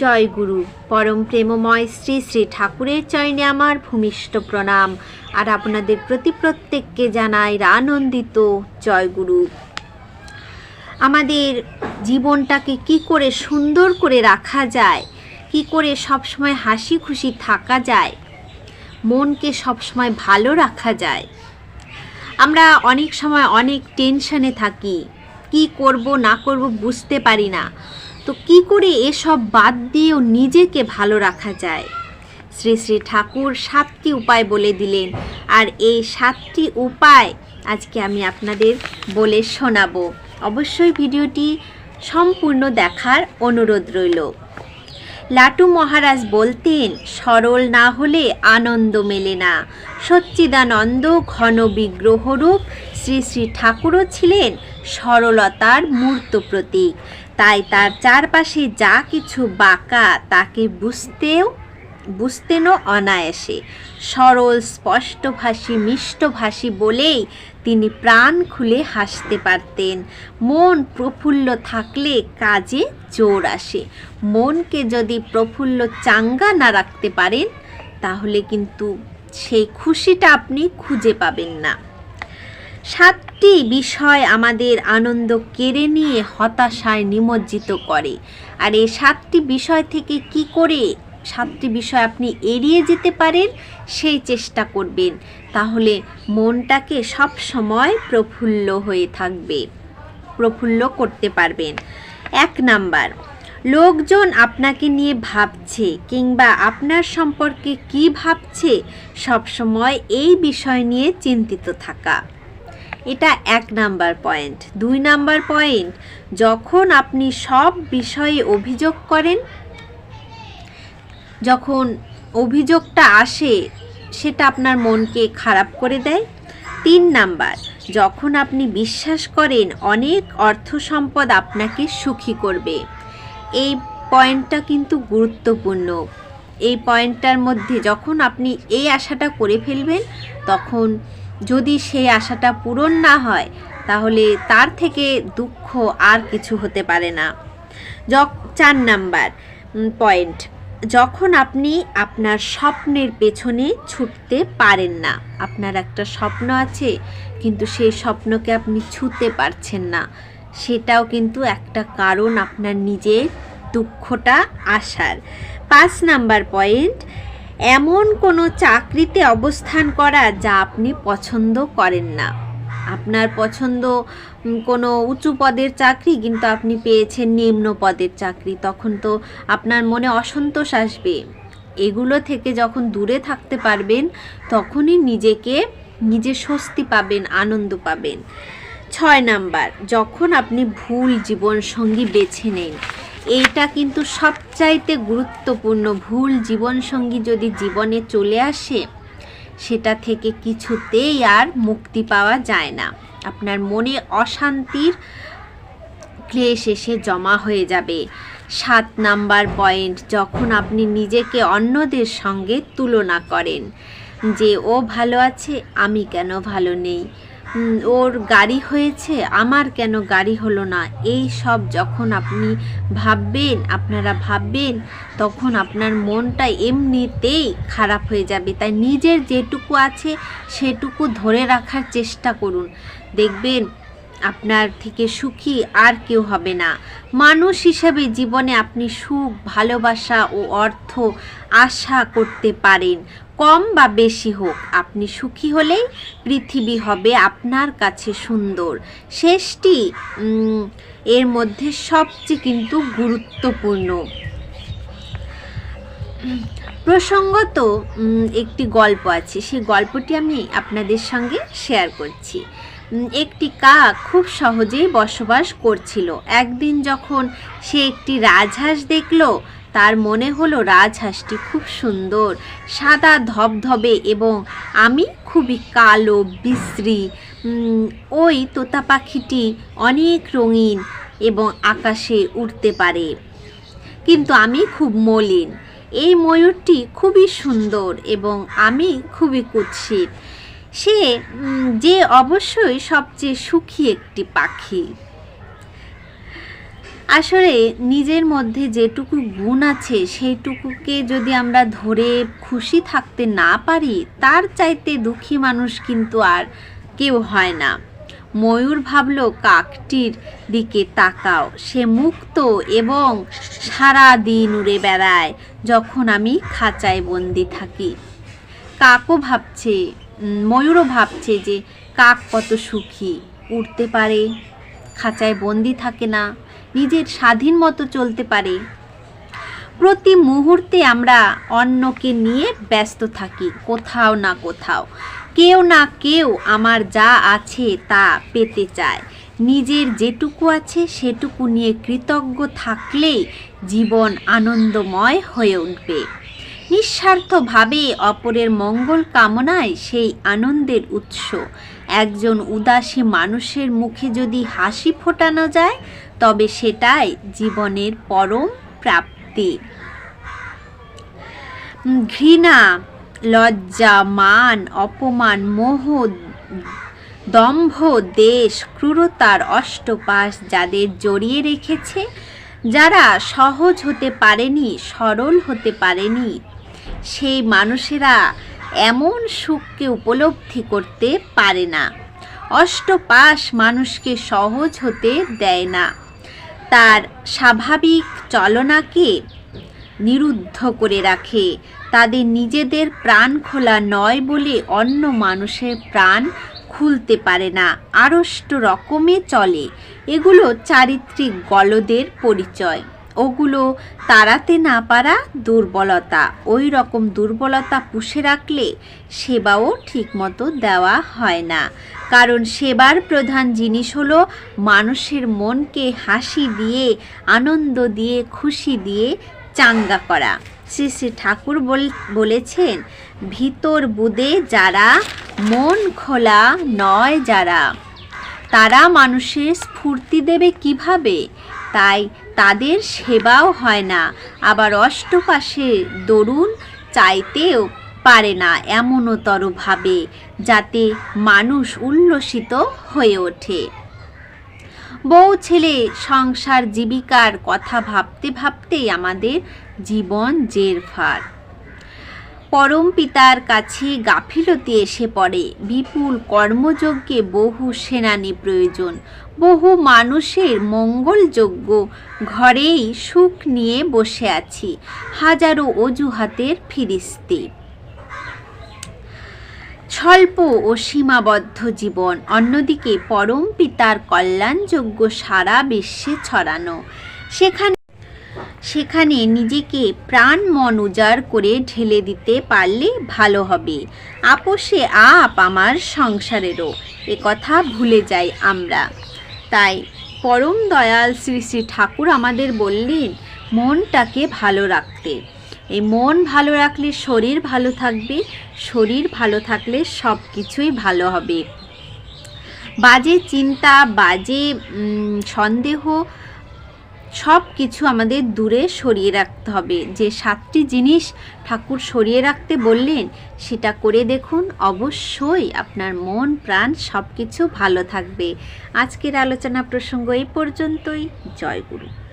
জয় গুরু। পরম প্রেমময় শ্রী শ্রী ঠাকুরের চয়নে আমার ভূমিষ্ঠ প্রণাম। আর আপনাদের প্রতি প্রত্যেককে জানাই আনন্দিত জয় গুরু। আমাদের জীবনটাকে কি করে সুন্দর করে রাখা যায়, কি করে সবসময় হাসি খুশি থাকা যায়, মনকে সবসময় ভালো রাখা যায়। আমরা অনেক সময় অনেক টেনশনে থাকি, কি করব না করব বুঝতে পারি না। তো কি করে এসব বাদ দিয়েও নিজেকে ভালো রাখা যায়? শ্রী শ্রী ঠাকুর সাতটি উপায় বলে দিলেন, আর এই সাতটি উপায় আজকে আমি আপনাদের বলে শোনাবো। অবশ্যই ভিডিওটি সম্পূর্ণ দেখার অনুরোধ রইল। লাটু মহারাজ বলতেন, সরল না হলে আনন্দ মেলে না। সচ্চিদানন্দ ঘন বিগ্রহরূপ শ্রী শ্রী ঠাকুরও ছিলেন সরলতার মূর্ত প্রতীক। তাই তার চারপাশে যা কিছু বাঁকা তাকে বুঝতেও, বুঝতেনও অনায়াসে। সরল স্পষ্টভাষী মিষ্টভাষী বলেই তিনি প্রাণ খুলে হাসতে পারতেন। মন প্রফুল্ল থাকলে কাজে জোর আসে। মনকে যদি প্রফুল্ল চাঙ্গা না রাখতে পারেন, তাহলে কিন্তু সেই খুশিটা আপনি খুঁজে পাবেন না। সাতটি বিষয় আমাদের আনন্দ কেড়ে নিয়ে হতাশায় নিমজ্জিত করে। আর এই সাতটি বিষয় থেকে কি করে সাতটি বিষয় আপনি এড়িয়ে যেতে পারেন, সেই চেষ্টা করবেন। তাহলে মনটাকে সব সময় প্রফুল্ল হয়ে থাকবে, প্রফুল্ল করতে পারবেন। এক নাম্বার, লোকজন আপনাকে নিয়ে ভাবছে কিংবা আপনার সম্পর্কে কি ভাবছে সবসময় এই বিষয় নিয়ে চিন্তিত থাকা। এটা এক নাম্বার পয়েন্ট। দুই নাম্বার পয়েন্ট, যখন আপনি সব বিষয়ে অভিযোগ করেন, যখন অভিযোগটা আসে, সেটা আপনার মনকে খারাপ করে দেয়। তিন নাম্বার, যখন আপনি বিশ্বাস করেন অনেক অর্থ সম্পদ আপনাকে সুখী করবে। এই পয়েন্টটা কিন্তু গুরুত্বপূর্ণ। এই পয়েন্টটার মধ্যে যখন আপনি এই আশাটা করে ফেলবেন, তখন যদি সেই আশাটা পূরণ না হয়, তাহলে তার থেকে দুঃখ আর কিছু হতে পারে না। চার নাম্বার পয়েন্ট, যখন আপনি আপনার স্বপ্নের পেছনে ছুটতে পারেন না, আপনার একটা স্বপ্ন আছে, কিন্তু সেই স্বপ্নকে আপনি ছুতে পারছেন না, সেটাও কিন্তু একটা কারণ আপনার নিজের দুঃখটা আসার। পাঁচ নাম্বার পয়েন্ট এমন কোনো চাকরিতে অবস্থান করা যা আপনি পছন্দ করেন না। আপনার পছন্দ কোনো উঁচু পদের চাকরি কিন্তু আপনি পেয়েছেন নিম্ন পদের চাকরি, তখন তো আপনার মনে অসন্তোষ আসবে। এগুলো থেকে যখন দূরে থাকতে পারবেন, তখনই নিজেকে নিজে স্বস্তি পাবেন, আনন্দ পাবেন। ছয় নাম্বার, যখন আপনি ভুল জীবনসঙ্গী বেছে নেন এইটা কিন্তু সবচাইতে গুরুত্বপূর্ণ। ভুল জীবনসঙ্গী যদি জীবনে চলে আসে, সেটা থেকে কিছুতেই আর মুক্তি পাওয়া যায় না। আপনার মনে অশান্তির ক্লেশ এসে জমা হয়ে যাবে। সাত নাম্বার পয়েন্ট, যখন আপনি নিজেকে অন্যদের সঙ্গে তুলনা করেন যে, ও ভালো আছে, আমি কেন ভালো নেই? ওর গাড়ি হয়েছে, আমার কেন গাড়ি হলো না? এই সব যখন আপনি ভাববেন, আপনারা ভাববেন, তখন আপনার মনটা এমনিতেই খারাপ হয়ে যাবে। তাই নিজের যেটুকু আছে, সেটুকু ধরে রাখার চেষ্টা করুন। দেখবেন আপনার থেকে সুখী আর কেউ হবে না। মানুষ হিসাবে জীবনে আপনি সুখ, ভালোবাসা ও অর্থ আশা করতে পারেন। কম বা বেশি হোক, আপনি সুখী হলেই পৃথিবী হবে আপনার কাছে সুন্দর। শেষটি এর মধ্যে সবচেয়ে কিন্তু গুরুত্বপূর্ণ। প্রসঙ্গত একটি গল্প আছে, সেই গল্পটি আমি আপনাদের সঙ্গে শেয়ার করছি। একটি কাক খুব সহজেই বসবাস করছিল। একদিন যখন সে একটি রাজহাঁস দেখল তার মনে হলো রাজহাঁসটি খুব সুন্দর, সাদা ধবধবে এবং আমি খুবই কালো, বিশ্রী। ওই তোতা পাখিটি অনেক রঙিন এবং আকাশে উড়তে পারে। কিন্তু আমি খুব মলিন। এই ময়ূরটি খুবই সুন্দর এবং আমি খুবই কুৎসিত। সে যে অবশ্যই সবচেয়ে সুখী একটি পাখি। আসলে নিজের মধ্যে যেটুকু গুণ আছে সেইটুকুকে যদি আমরা ধরে খুশি থাকতে না পারি, তার চাইতে দুঃখী মানুষ কিন্তু আর কেউ হয় না। ময়ূর ভাবল, কাকটির দিকে তাকাও, সে মুক্ত এবং সারা দিন উড়ে বেড়ায় যখন আমি খাঁচায় বন্দি থাকি। কাকও ভাবছে ময়ূরও ভাবছে যে কাক কত সুখী উঠতে পারে, খাঁচায় বন্দি থাকে না। নিজের স্বাধীন মতো চলতে পারে। প্রতি মুহূর্তে আমরা অন্যকে নিয়ে ব্যস্ত থাকি, কোথাও না কোথাও। কেউ না কেউ আমার যা আছে তা পেতে চায়। নিজের যেটুকু আছে সেটুকু নিয়ে কৃতজ্ঞ থাকলেই জীবন আনন্দময় হয়ে উঠবে। নিঃস্বার্থভাবে অপরের মঙ্গল কামনায় সেই আনন্দের উৎস। একজন উদাসী মানুষের মুখে যদি হাসি ফোটানো যায় তবে সেটাই জীবনের পরম প্রাপ্তি। ঘৃণা, লজ্জা, মান, অপমান, মোহ, দম্ভ, দেশ, ক্রূরতার অষ্টপাশ যাদের জড়িয়ে রেখেছে, যারা সহজ হতে পারেনি, সরল হতে পারেনি, সেই মানুষেরা এমন সুখকে উপলব্ধি করতে পারে না। অষ্টপাশ মানুষকে সহজ হতে দেয় না। তার স্বাভাবিক চলনাকে নিরুদ্ধ করে রাখে। তাদের নিজেদের প্রাণ খোলা নয় বলে অন্য মানুষের প্রাণ খুলতে পারে না। আড়ষ্ট রকমে চলে। এগুলো চারিত্রিক গলদের পরিচয়। ওগুলো তাড়াতে না পারা দুর্বলতা। ওই রকম দুর্বলতা পুষে রাখলে সেবাও ঠিকমতো দেওয়া হয় না। কারণ সেবার প্রধান জিনিস হলো মানুষের মনকে হাসি দিয়ে, আনন্দ দিয়ে, খুশি দিয়ে চাঙ্গা করা। শ্রী শ্রী ঠাকুর বল- বলেছেন, ভিতর বুদে যারা, মন খোলা নয় যারা। তারা মানুষের স্ফূর্তি দেবে কীভাবে? তাই তাদের সেবাও হয় না। আবার অষ্টপাশে দরুন চাইতেও পারে না এমনতরভাবে, যাতে মানুষ উল্লসিত হয়ে ওঠে। বউ ছেলে, সংসার জীবিকার কথা ভাবতে ভাবতেই আমাদের জীবন জেরফার। পরম পিতার কাছে গাফিলতি এসে পড়ে। বিপুল কর্মযজ্ঞে বহু সেনানি প্রয়োজন। বহু মানুষের মঙ্গলযোগ্য ঘরেই সুখ নিয়ে বসে আছি। হাজারো অজুহাতের ফিরিস্তি। স্বল্প ও সীমাবদ্ধ জীবন। অন্যদিকে পরম পিতার কল্যাণযোগ্য সারা বিশ্বে ছড়ানো। সেখানে সেখানে নিজেকে প্রাণ মন উজাড় করে ঢেলে দিতে পারলে ভালো হবে। আপোষে আপ আমার সংসারেরও, এ কথা ভুলে যাই আমরা। তাই পরম দয়াল শ্রী শ্রী ঠাকুর আমাদের বললেন, মনটাকে ভালো রাখতে। এই মন ভালো রাখলে শরীর ভালো থাকবে, শরীর ভালো থাকলে সব কিছুই ভালো হবে। বাজে চিন্তা, বাজে সন্দেহ সব কিছু আমাদের দূরে সরিয়ে রাখতে হবে। যে সাতটি জিনিস ঠাকুর সরিয়ে রাখতে বললেন, সেটা করে দেখুন, অবশ্যই আপনার মন, প্রাণ সব কিছু ভালো থাকবে। আজকের আলোচনা প্রসঙ্গ এই পর্যন্তই। জয় গুরু।